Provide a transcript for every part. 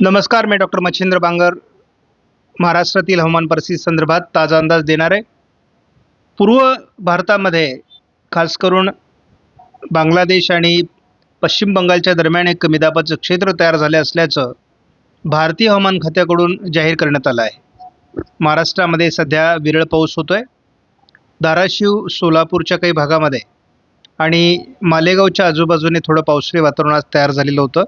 नमस्कार मी डॉक्टर मच्छिंद्र बांगर महाराष्ट्रातील हवामान परिस्थिती संदर्भात ताजा अंदाज देणार आहे पूर्व भारतामध्ये खास करून बांगलादेश आणि पश्चिम बंगालच्या दरम्यान एक कमी दाबाचं क्षेत्र तयार झाले असल्याचं भारतीय हवामान खात्याकडून जाहीर करण्यात आलं आहे. महाराष्ट्रामध्ये सध्या विरळ पाऊस होतो आहे धाराशिव सोलापूरच्या काही भागामध्ये आणि मालेगावच्या आजूबाजूने थोडं पावसाळी वातावरणात तयार झालेलं होतं.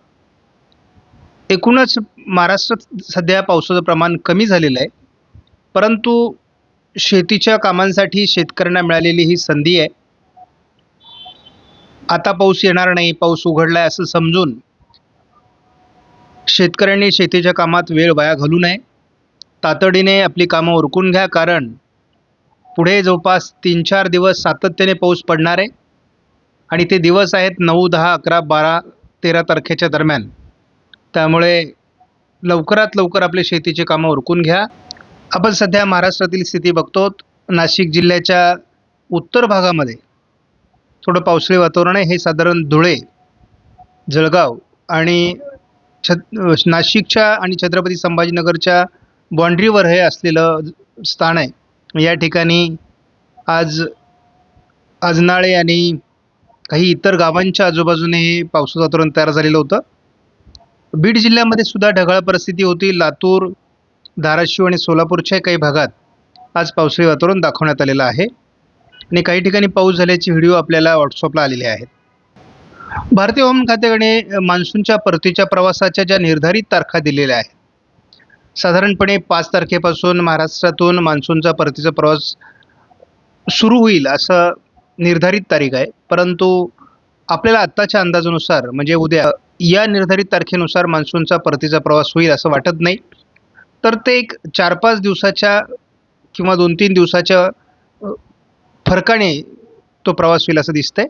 एकूणच महाराष्ट्रात सध्या पावसाचं प्रमाण कमी झालेलं आहे. परंतु शेतीच्या कामांसाठी शेतकऱ्यांना मिळालेली ही संधी आहे. आता पाऊस येणार नाही पाऊस उघडला आहे असं समजून शेतकऱ्यांनी शेतीच्या कामात वेळ वाया घालू नये. तातडीने आपली कामं उरकून घ्या कारण पुढे जवळपास तीन चार दिवस सातत्याने पाऊस पडणार आहे आणि ते दिवस आहेत नऊ दहा अकरा बारा तेरा तारखेच्या दरम्यान. त्यामुळे लवकरात लवकर आपले शेतीचे कामं उरकून घ्या. आपण सध्या महाराष्ट्रातील स्थिती बघतो. नाशिक जिल्ह्याच्या उत्तर भागामध्ये थोडं पावसाळी वातावरण आहे. हे साधारण धुळे जळगाव आणि छत नाशिकच्या आणि छत्रपती संभाजीनगरच्या बाँड्रीवर हे असलेलं स्थान आहे. या ठिकाणी आज आजनाळे आणि काही इतर गावांच्या आजूबाजूने हे पावसाचं वातावरण तयार झालेलं होतं. बीड जिल्ह्यामध्ये सुद्धा ढगाळ परिस्थिती होती. लातूर धाराशिव आणि सोलापूरच्या काही भागात आज पावसाळी वातावरण दाखवण्यात आलेलं आहे आणि काही ठिकाणी पाऊस झाल्याचे व्हिडिओ आपल्याला व्हॉट्सअपला आलेले आहेत. भारतीय हवामान खात्याकडे मान्सूनच्या परतीच्या प्रवासाच्या ज्या निर्धारित तारखा दिलेल्या आहेत साधारणपणे पाच तारखेपासून महाराष्ट्रातून मान्सूनचा परतीचा प्रवास सुरू होईल असं निर्धारित तारीख आहे. परंतु आपल्याला आत्ताच्या अंदाजानुसार म्हणजे उद्या या निर्धारित तारखेनुसार मान्सूनचा परतीचा प्रवास होईल असं वाटत नाही. तर ते एक चार पाच दिवसाच्या किंवा दोन तीन दिवसाच्या फरकाने तो प्रवास होईल असं दिसतंय.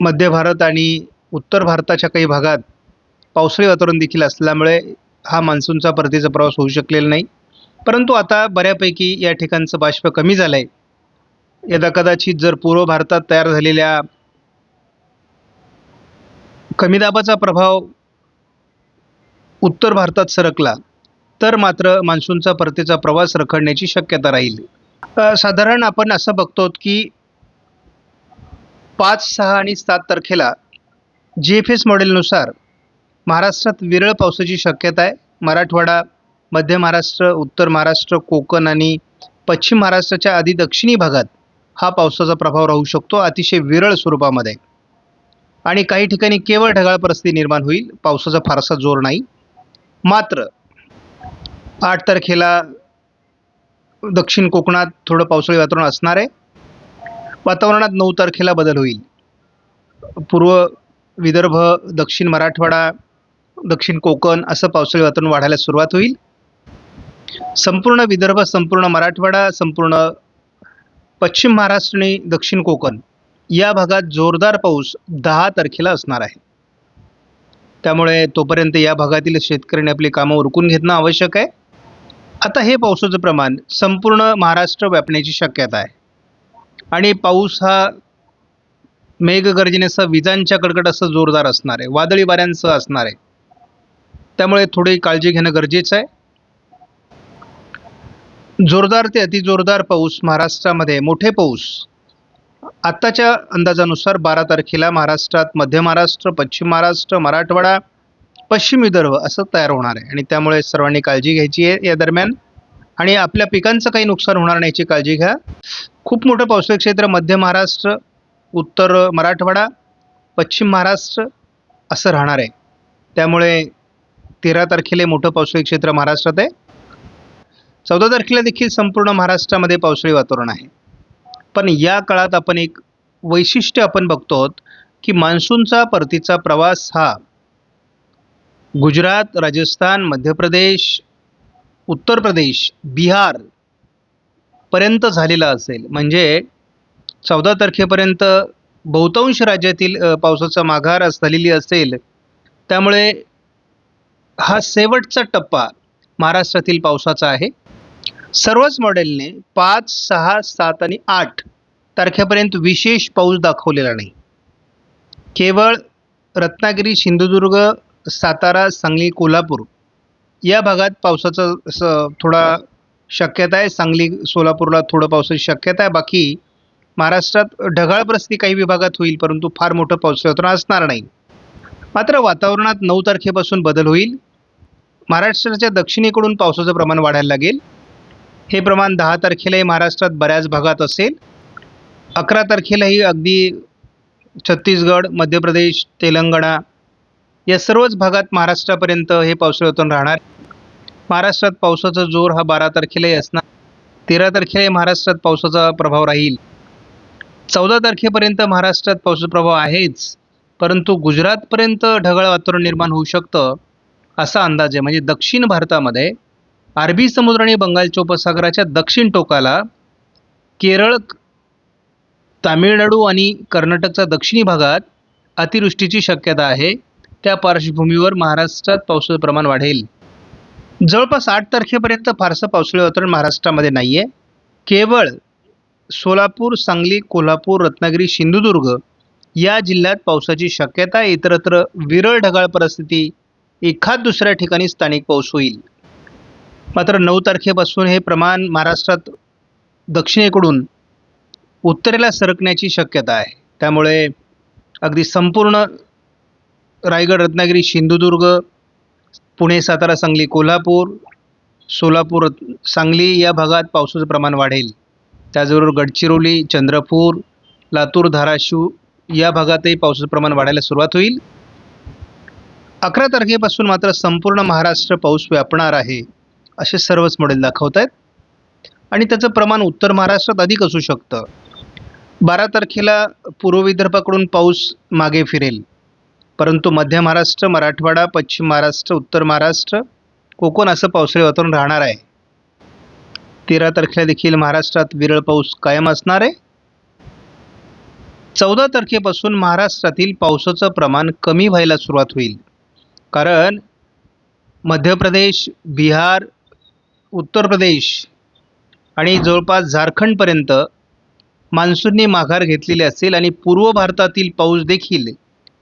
मध्य भारत आणि उत्तर भारताच्या काही भागात पावसाळी वातावरण देखील असल्यामुळे हा मान्सूनचा परतीचा प्रवास होऊ शकलेला नाही. परंतु आता बऱ्यापैकी या ठिकाणचं बाष्प कमी झालं आहे यदा कदाचित जर पूर्व भारतात तयार झालेल्या कमी दाबाचा प्रभाव उत्तर भारतात सरकला तर मात्र मान्सूनचा परतीचा प्रवास रखडण्याची शक्यता राहील. साधारण आपण असं बघतो की पाच सहा आणि सात तारखेला जी एफ एस मॉडेलनुसार महाराष्ट्रात विरळ पावसाची शक्यता आहे. मराठवाडा मध्य महाराष्ट्र उत्तर महाराष्ट्र कोकण आणि पश्चिम महाराष्ट्राच्या आधी दक्षिणी भागात हा पावसाचा प्रभाव राहू शकतो. अतिशय विरळ स्वरूपामध्ये. आणि काही ठिकाणी केवळ ढगाळ परिस्थिती निर्माण होईल. पावसाचा फारसा जोर नाही. मात्र आठ तारखेला दक्षिण कोकणात थोडं पावसाळी वातावरण असणार आहे. वातावरणात नऊ तारखेला बदल होईल. पूर्व विदर्भ दक्षिण मराठवाडा दक्षिण कोकण असं पावसाळी वातावरण वाढायला सुरुवात होईल. संपूर्ण विदर्भ संपूर्ण मराठवाडा संपूर्ण पश्चिम महाराष्ट्र आणि दक्षिण कोकण या भागात जोरदार पाऊस दहा तारखेला असणार आहे. त्यामुळे तोपर्यंत या भागातील शेतकऱ्यांनी आपली कामं उरकून घेणं आवश्यक आहे. आता हे पावसाचं प्रमाण संपूर्ण महाराष्ट्र व्यापण्याची शक्यता आहे. आणि पाऊस हा मेघगर्जनेसह विजांच्या कडकडासह जोरदार असणार आहे. वादळी वाऱ्यांसह असणार आहे. त्यामुळे थोडी काळजी घेणं गरजेचं आहे. जोरदार ते अतिजोरदार पाऊस महाराष्ट्रामध्ये मोठे पाऊस आत्ताच्या अंदाजानुसार बारा तारखेला महाराष्ट्रात मध्य महाराष्ट्र पश्चिम महाराष्ट्र मराठवाडा पश्चिम विदर्भ असं तयार होणार आहे. आणि त्यामुळे सर्वांनी काळजी घ्यायची आहे या दरम्यान. आणि आपल्या पिकांचं काही नुकसान होणार नाही याची काळजी घ्या. खूप मोठं पावसाळी क्षेत्र मध्य महाराष्ट्र उत्तर मराठवाडा पश्चिम महाराष्ट्र असं राहणार आहे. त्यामुळे तेरा तारखेला मोठं पावसाळी क्षेत्र महाराष्ट्रात आहे. चौदा तारखेला देखील संपूर्ण महाराष्ट्रामध्ये पावसाळी वातावरण आहे. पण या काळात आपण एक वैशिष्ट्य आपण बघतो आहोत की मान्सूनचा परतीचा प्रवास हा गुजरात राजस्थान मध्य प्रदेश उत्तर प्रदेश बिहार पर्यंत झालेला असेल. म्हणजे चौदा तारखेपर्यंत बहुतांश राज्यातील पावसाचा माघार झालेली असेल. त्यामुळे हा शेवटचा टप्पा महाराष्ट्रातील पावसाचा आहे. सर्वच मॉडेलने पाच सहा सात आणि आठ तारखेपर्यंत विशेष पाऊस दाखवलेला नाही. केवळ रत्नागिरी सिंधुदुर्ग सातारा सांगली कोल्हापूर या भागात पावसाचं स थोडा शक्यता आहे. सांगली सोलापूरला थोडं पावसाची शक्यता आहे. बाकी महाराष्ट्रात ढगाळ परिस्थिती काही विभागात होईल परंतु फार मोठं पाऊस असणार नाही. मात्र वातावरणात नऊ तारखेपासून बदल होईल. महाराष्ट्राच्या दक्षिणेकडून पावसाचं प्रमाण वाढायला लागेल. हे प्रमाण दहा तारखेलाही महाराष्ट्रात बऱ्याच भागात असेल. अकरा तारखेलाही अगदी छत्तीसगड मध्य प्रदेश तेलंगणा या सर्वच भागात महाराष्ट्रापर्यंत हे पावसाळ्यातून राहणार. महाराष्ट्रात पावसाचा जोर हा बारा तारखेलाही असणार. तेरा तारखेलाही महाराष्ट्रात पावसाचा प्रभाव राहील. चौदा तारखेपर्यंत महाराष्ट्रात पावसाचा प्रभाव आहेच परंतु गुजरातपर्यंत ढगाळ वातावरण निर्माण होऊ शकतं असा अंदाज आहे. म्हणजे दक्षिण भारतामध्ये अरबी समुद्र आणि बंगालच्या उपसागराच्या दक्षिण टोकाला केरळ तामिळनाडू आणि कर्नाटकच्या दक्षिणी भागात अतिवृष्टीची शक्यता आहे. त्या पार्श्वभूमीवर महाराष्ट्रात पावसाचं प्रमाण वाढेल. जवळपास आठ तारखेपर्यंत फारसं पावसाळी वातावरण महाराष्ट्रामध्ये नाही आहे केवळ सोलापूर सांगली कोल्हापूर रत्नागिरी सिंधुदुर्ग या जिल्ह्यात पावसाची शक्यता इतरत्र विरळ ढगाळ परिस्थिती एखाद दुसऱ्या ठिकाणी स्थानिक पाऊस होईल. मात्र नऊ तारखेपासून हे प्रमाण महाराष्ट्रात दक्षिणेकडून उत्तरेला सरकण्याची शक्यता आहे. त्यामुळे अगदी संपूर्ण रायगड रत्नागिरी सिंधुदुर्ग पुणे सातारा सांगली कोल्हापूर सोलापूर रत्- सांगली या भागात पावसाचं प्रमाण वाढेल. त्याचबरोबर गडचिरोली चंद्रपूर लातूर धाराशिव या भागातही पावसाचं प्रमाण वाढायला सुरुवात होईल. अकरा तारखेपासून मात्र संपूर्ण महाराष्ट्र पाऊस व्यापणार आहे. असे सर्वच मॉडेल दाखवत आहेत आणि त्याचं प्रमाण उत्तर महाराष्ट्रात अधिक असू शकतं. बारा तारखेला पूर्व विदर्भाकडून पाऊस मागे फिरेल. परंतु मध्य महाराष्ट्र मराठवाडा पश्चिम महाराष्ट्र उत्तर महाराष्ट्र कोकण असं पावसाळी वातावरण राहणार आहे. तेरा तारखेला देखील महाराष्ट्रात विरळ पाऊस कायम असणार आहे. चौदा तारखेपासून महाराष्ट्रातील पावसाचं प्रमाण कमी व्हायला सुरुवात होईल. कारण मध्य प्रदेश बिहार उत्तर प्रदेश आणि जवळपास झारखंडपर्यंत मान्सूनने माघार घेतलेली असेल आणि पूर्व भारतातील पाऊस देखील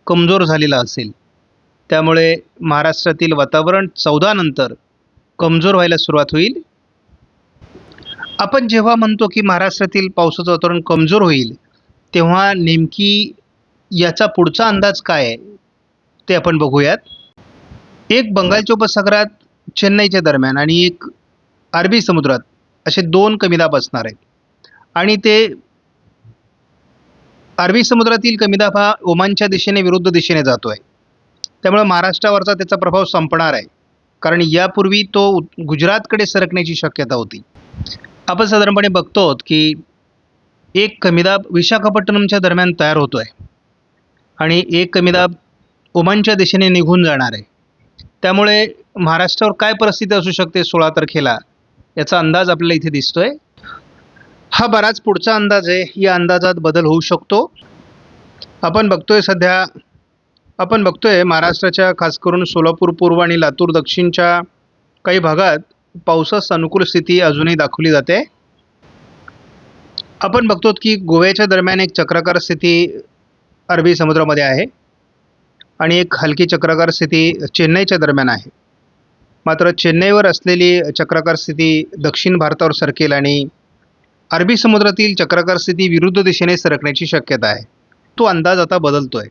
कमजोर झालेला असेल. त्यामुळे महाराष्ट्रातील वातावरण चौदा नंतर कमजोर व्हायला सुरुवात होईल. आपण जेव्हा म्हणतो की महाराष्ट्रातील पावसाचं वातावरण कमजोर होईल तेव्हा नेमकी याचा पुढचा अंदाज काय आहे ते आपण बघूयात. एक बंगालच्या उपसागरात चेन्नईच्या दरम्यान आणि एक अरबी समुद्रात असे दोन कमी दाब असणार आहेत. आणि ते अरबी समुद्रातील कमी दाब हा ओमानच्या दिशेने विरुद्ध दिशेने जातो आहे त्यामुळे महाराष्ट्रावरचा त्याचा प्रभाव संपणार आहे. कारण यापूर्वी तो गुजरातकडे सरकण्याची शक्यता होती. आपण साधारणपणे बघतो आहोत की एक कमीदाब विशाखापट्टणमच्या दरम्यान तयार होतो आहे आणि एक कमीदाब ओमानच्या दिशेने निघून जाणार आहे. त्यामुळे महाराष्ट्रावर काय परिस्थिती असू शकते? सोळा तारखेला याचा अंदाज आपल्याला इथे दिसतोय. हा बराच पुढचा अंदाज आहे. या अंदाजात बदल होऊ शकतो. आपण बघतोय सध्या आपण बघतोय महाराष्ट्राच्या खास करून सोलापूर पूर्व आणि लातूर दक्षिणच्या काही भागात पावसास अनुकूल स्थिती अजूनही दाखवली जाते. आपण बघतो की गोव्याच्या दरम्यान एक चक्राकार स्थिती अरबी समुद्रामध्ये आहे आणि एक हलकी चक्राकार स्थिती चेन्नईच्या दरम्यान आहे. मात्र चेन्नईवर असलेली चक्राकार स्थिती दक्षिण भारतावर सरकेल आणि अरबी समुद्रातील चक्राकार स्थिती विरुद्ध दिशेने सरकण्याची शक्यता आहे. तो अंदाज आता बदलतोय.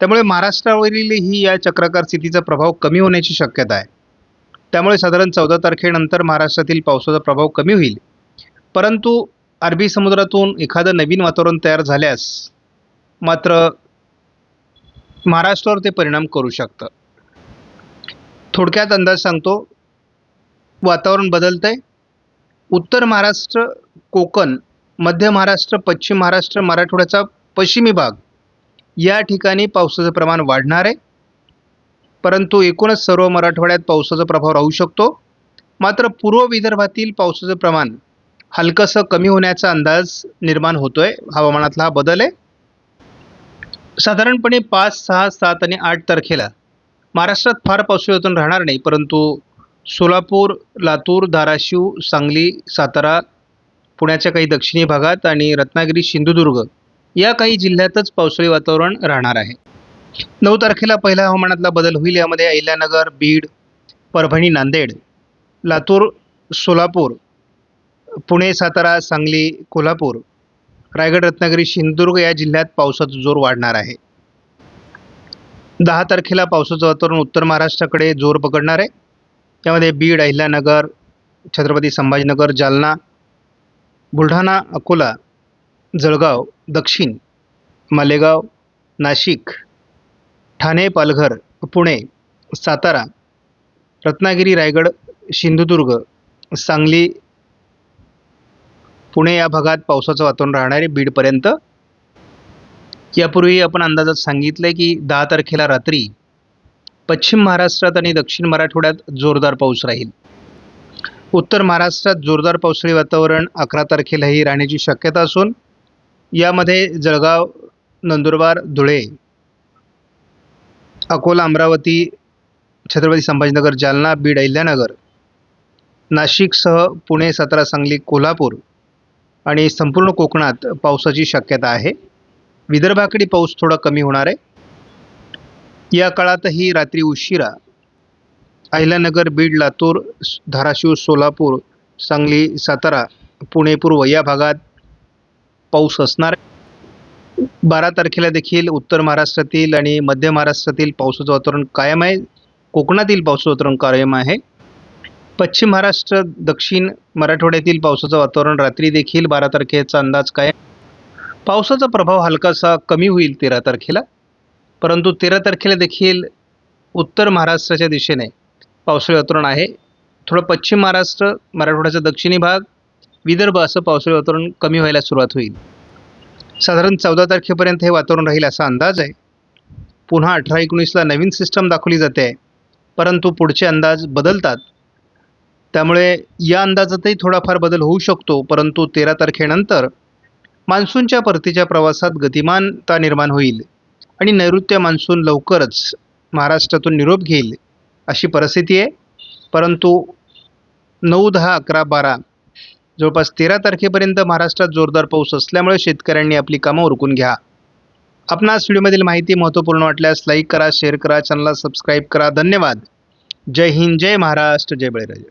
त्यामुळे महाराष्ट्रावरील ही या चक्राकार स्थितीचा प्रभाव कमी होण्याची शक्यता आहे. त्यामुळे साधारण चौदा तारखेनंतर महाराष्ट्रातील पावसाचा प्रभाव कमी होईल. परंतु अरबी समुद्रातून एखादं नवीन वातावरण तयार झाल्यास मात्र महाराष्ट्रावर ते परिणाम करू शकतं. थोडक्यात अंदाज सांगतो. वातावरण बदलतं आहे उत्तर महाराष्ट्र कोकण मध्य महाराष्ट्र पश्चिम महाराष्ट्र मराठवाड्याचा पश्चिमी भाग या ठिकाणी पावसाचं प्रमाण वाढणार आहे. परंतु एकूणच सर्व मराठवाड्यात पावसाचा प्रभाव राहू शकतो. मात्र पूर्व विदर्भातील पावसाचं प्रमाण हलकंसं कमी होण्याचा अंदाज निर्माण होतो आहे हवामानातला हा बदल आहे. साधारणपणे पाच सहा सात आणि आठ तारखेला महाराष्ट्रात फार पावसाळी राहणार नाही परंतु सोलापूर लातूर धाराशिव सांगली सातारा पुण्याच्या काही दक्षिणी भागात आणि रत्नागिरी सिंधुदुर्ग या काही जिल्ह्यातच पावसाळी वातावरण राहणार आहे. नऊ तारखेला पहिल्या हवामानातला बदल होईल यामध्ये अहिल्यानगर बीड परभणी नांदेड लातूर सोलापूर पुणे सातारा सांगली कोल्हापूर रायगड रत्नागिरी सिंधुदुर्ग या जिल्ह्यात पावसाचा जोर वाढणार आहे. दहा तारखेला पावसाचं वातावरण उत्तर महाराष्ट्राकडे जोर पकडणार आहे. त्यामध्ये बीड अहिल्यानगर छत्रपती संभाजीनगर जालना बुलढाणा अकोला जळगाव दक्षिण मालेगाव नाशिक ठाणे पालघर पुणे सातारा रत्नागिरी रायगड सिंधुदुर्ग सांगली पुणे या भागात पावसाचं वातावरण राहणार आहे. बीडपर्यंत यापूर्वी आपण अंदाजात सांगितलं आहे की दहा तारखेला रात्री पश्चिम महाराष्ट्रात आणि दक्षिण मराठवाड्यात जोरदार पाऊस राहील. उत्तर महाराष्ट्रात जोरदार पावसाळी वातावरण अकरा तारखेलाही राहण्याची शक्यता असून यामध्ये जळगाव नंदुरबार धुळे अकोला अमरावती छत्रपती संभाजीनगर जालना बीड अहिल्यानगर नाशिकसह पुणे सातारा सांगली कोल्हापूर आणि संपूर्ण कोकणात पावसाची शक्यता आहे. विदर्भाकडे पाऊस थोडा कमी होणार आहे. या काळातही रात्री उशिरा अहिल्यानगर बीड लातूर धाराशिव सोलापूर सांगली सातारा पुणे पूर्व या भागात पाऊस असणार बारा तारखेला देखील उत्तर महाराष्ट्रातील आणि मध्य महाराष्ट्रातील पावसाचं वातावरण कायम आहे. कोकणातील पावसाचं वातावरण कायम आहे. पश्चिम महाराष्ट्र दक्षिण मराठवाड्यातील पावसाचं वातावरण रात्री देखील बारा तारखेचा अंदाज कायम पावसाचा प्रभाव हलकासा कमी होईल तेरा तारखेला. परंतु तेरा तारखेला देखील उत्तर महाराष्ट्राच्या दिशेने पावसाळी वातावरण आहे. थोडं पश्चिम महाराष्ट्र मराठवाड्याचा दक्षिणी भाग विदर्भ असं पावसाळी वातावरण कमी व्हायला सुरुवात होईल. साधारण चौदा तारखेपर्यंत हे वातावरण राहील असा अंदाज आहे. पुन्हा अठरा एकोणीसला नवीन सिस्टम दाखवली जाते. आहे परंतु पुढचे अंदाज बदलतात. त्यामुळे या अंदाजातही थोडाफार बदल होऊ शकतो. परंतु तेरा तारखेनंतर मान्सूनच्या परतीच्या प्रवासात गतिमानता निर्माण होईल आणि नैऋत्य मान्सून लवकरच महाराष्ट्रातून निरोप घेईल अशी परिस्थिती आहे. परंतु नऊ दहा अकरा बारा जवळपास तेरा तारखेपर्यंत महाराष्ट्रात जोरदार पाऊस असल्यामुळे शेतकऱ्यांनी आपली कामं उरकून घ्या. आपणास व्हिडिओमधील माहिती महत्त्वपूर्ण वाटल्यास लाईक करा शेअर करा चॅनलला सबस्क्राईब करा. धन्यवाद. जय हिंद जय महाराष्ट्र जय बळीराजा.